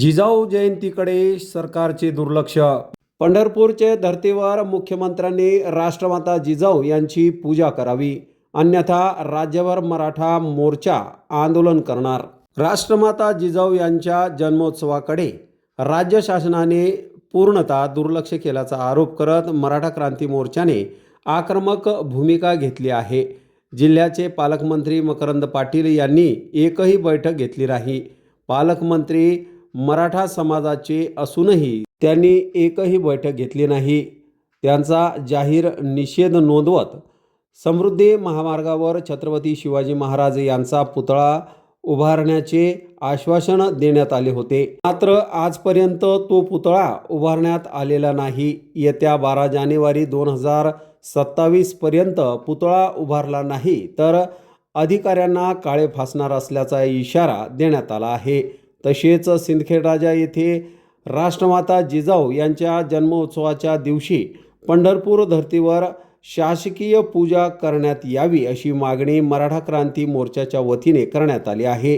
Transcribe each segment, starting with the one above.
जिजाऊ जयंतीकडे सरकारचे दुर्लक्ष. पंढरपूरचे धर्तीवर मुख्यमंत्र्यांनी राष्ट्रमाता जिजाऊ यांची पूजा करावी अन्यथा राज्यभर मराठा मोर्चा आंदोलन करणार. राष्ट्रमाता जिजाऊ यांच्या जन्मोत्सवाकडे राज्य शासनाने पूर्णतः दुर्लक्ष केल्याचा आरोप करत मराठा क्रांती मोर्चाने आक्रमक भूमिका घेतली आहे. जिल्ह्याचे पालकमंत्री मकरंद पाटील यांनी एकही बैठक घेतली नाही. पालकमंत्री मराठा समाजाचे असूनही त्यांनी एकही बैठक घेतली नाही. त्यांचा जाहीर निषेध नोंदवत समृद्धी महामार्गावर छत्रपती शिवाजी महाराज यांचा पुतळा उभारण्याचे आश्वासन देण्यात आले होते. मात्र आजपर्यंत तो पुतळा उभारण्यात आलेला नाही. येत्या बारा जानेवारी दोन हजार सत्तावीस पर्यंत पुतळा उभारला नाही तर अधिकाऱ्यांना काळे फासणार असल्याचा इशारा देण्यात आला आहे. तसेच सिंदखेड राजा येथे राष्ट्रमाता जिजाऊ यांच्या जन्मोत्सवाच्या दिवशी पंढरपूर धर्तीवर शासकीय पूजा करण्यात यावी अशी मागणी मराठा क्रांती मोर्चाच्या वतीने करण्यात आली आहे.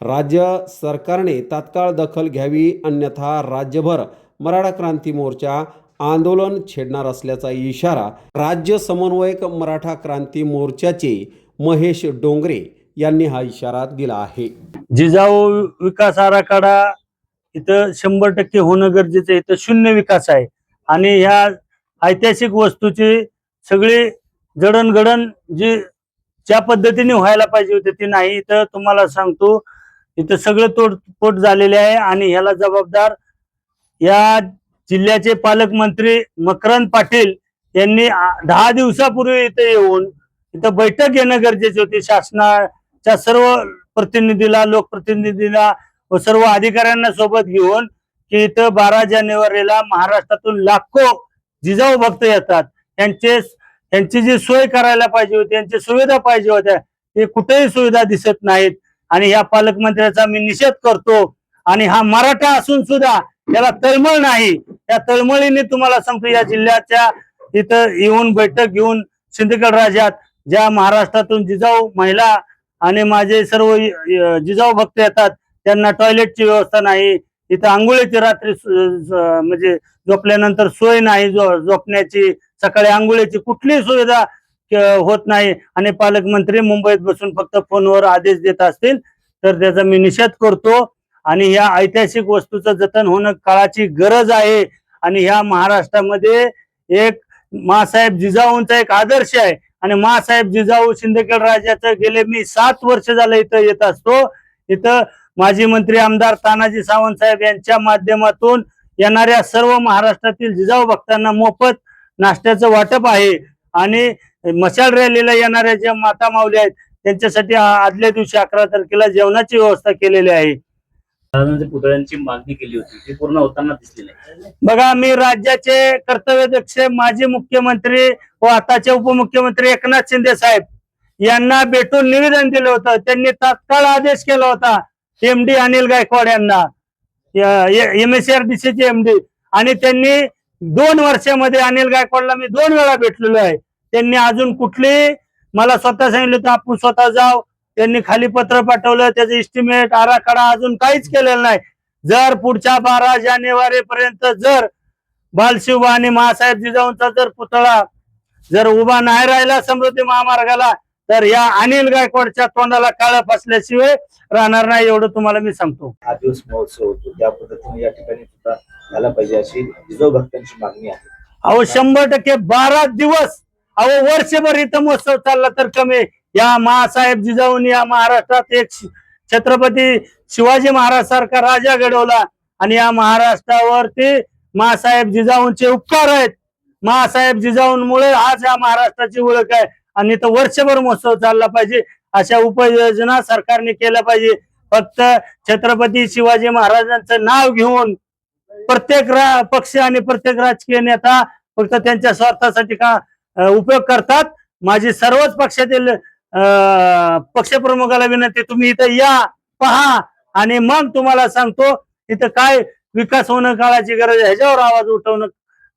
राज्य सरकारने तात्काळ दखल घ्यावी अन्यथा राज्यभर मराठा क्रांती मोर्चा आंदोलन छेडणार असल्याचा इशारा राज्य समन्वयक मराठा क्रांती मोर्चाचे महेश डोंगरे यांनी हा इशारा दिला आहे. जिजाऊ विकास आराखडा इथं शंभर टक्के होणं गरजेचं आहे. इथं शून्य विकास आहे. आणि ह्या ऐतिहासिक वस्तूची सगळी जडणघडण जी ज्या पद्धतीने व्हायला पाहिजे होती ती नाही. इथं तुम्हाला सांगतो इथं सगळं तोडफोड झालेले आहे आणि ह्याला जबाबदार या जिल्ह्याचे पालकमंत्री मकरंद पाटील यांनी दहा दिवसापूर्वी इथं येऊन इथं बैठक घेणं गरजेची होती. शासनाच्या सर्व प्रतिनिधीला लोकप्रतिनिधीला व सर्व अधिकाऱ्यांना सोबत घेऊन की इथं बारा जानेवारीला महाराष्ट्रातून लाखो जिजाऊ भक्त येतात. त्यांचे त्यांची जी सोय करायला पाहिजे होती त्यांची सुविधा पाहिजे होत्या ते कुठेही सुविधा दिसत नाहीत. आणि या पालकमंत्र्याचा मी निषेध करतो. आणि हा मराठा असून सुद्धा त्याला तळमळ नाही. त्या तळमळीने तुम्हाला सांगतो या जिल्ह्याच्या इथं येऊन बैठक घेऊन सिंदखेड राज्यात ज्या महाराष्ट्रातून जिजाऊ महिला आणि माझे सर्व जिजाऊ भक्त येतात. त्यांना टॉयलेटची व्यवस्था नाही. इथं आंघोळीची रात्री म्हणजे झोपल्यानंतर सोय नाही झोपण्याची. सकाळी आंघोळीची कुठलीही सुविधा होत नाही. आणि पालकमंत्री मुंबईत बसून फक्त फोनवर आदेश देत असतील तर त्याचा मी निषेध करतो. आणि या ऐतिहासिक वस्तूचं जतन होणं काळाची गरज आहे. आणि ह्या महाराष्ट्रामध्ये एक मासाहेब जिजाऊंचा एक आदर्श आहे. आणि मासाहेब जिजाऊ सिंदखेड राजाचं गेले मी सात वर्ष झालं इथं येत असतो. इथं माजी मंत्री आमदार तानाजी सावंत साहेब यांच्या माध्यमातून येणाऱ्या सर्व महाराष्ट्रातील जिजाऊ भक्तांना मोफत नाश्त्याचं वाटप आहे. आणि मशाल रॅलीला येणाऱ्या ज्या माता माऊली आहेत त्यांच्यासाठी आदल्या दिवशी अकरा तारखेला जेवणाची व्यवस्था केलेली आहे. महाराजांच्या पुतळ्यांची मागणी केली होती ती पूर्ण होताना दिसली नाही बघा मी राज्याचे कर्तव्यदक्ष माजी मुख्यमंत्री व आताचे उपमुख्यमंत्री एकनाथ शिंदे साहेब यांना भेटून निवेदन दिलं होतं. त्यांनी तात्काळ आदेश केला होता एमडी अनिल गायकवाड यांना. M S R D MD आणि त्यांनी दोन वर्षामध्ये अनिल गायकवाडला मी दोन वेळा भेटलेलो आहे. त्यांनी अजून कुठली मला स्वतः सांगितलं होतं आपण स्वतः जाऊ त्यांनी खाली पत्र पाठवलं त्याचं इस्टिमेट आराखडा अजून काहीच केलेलं नाही. जर पुढच्या बारा जानेवारी पर्यंत जर बालशिवबा आणि महासाहेब जिजाऊंचा जर पुतळा जर उभा नाही राहिला समृद्धी महामार्गाला तर या अनिल गायकवाडच्या तोंडाला काळं फसल्याशिवाय राहणार नाही एवढं तुम्हाला मी सांगतो. हा दिवस महोत्सव होतो. त्या पद्धतीने या ठिकाणी सुद्धा झाला पाहिजे अशी जिजाऊ भक्तांची मागणी आहे. अहो शंभर टक्के बारा दिवस अहो वर्षभर इथं महोत्सव चालला तर कमी या महासाहेब जिजाऊन या महाराष्ट्रात एक छत्रपती शिवाजी महाराज सारखा राजा घडवला. आणि या महाराष्ट्रावरती महासाहेब जिजाऊंचे उपकार आहेत. महासाहेब जिजाऊंमुळे आज या महाराष्ट्राची ओळख आहे. आणि तर वर्षभर महोत्सव चालला पाहिजे. अशा उपाययोजना सरकारने केल्या पाहिजे. फक्त छत्रपती शिवाजी महाराजांचं नाव घेऊन प्रत्येक रा पक्ष आणि प्रत्येक राजकीय नेता फक्त त्यांच्या स्वार्थासाठी का उपयोग करतात. माझी सर्वच पक्षातील पक्षप्रमुखाला विनंती तुम्ही इथं या पहा आणि मग तुम्हाला सांगतो इथं काय विकास होणं काळाची गरज आहे. ह्याच्यावर आवाज उठवणं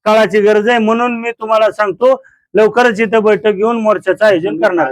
काळाची गरज आहे. म्हणून मी तुम्हाला सांगतो लवकरच इथं बैठक घेऊन मोर्चाचं आयोजन करणार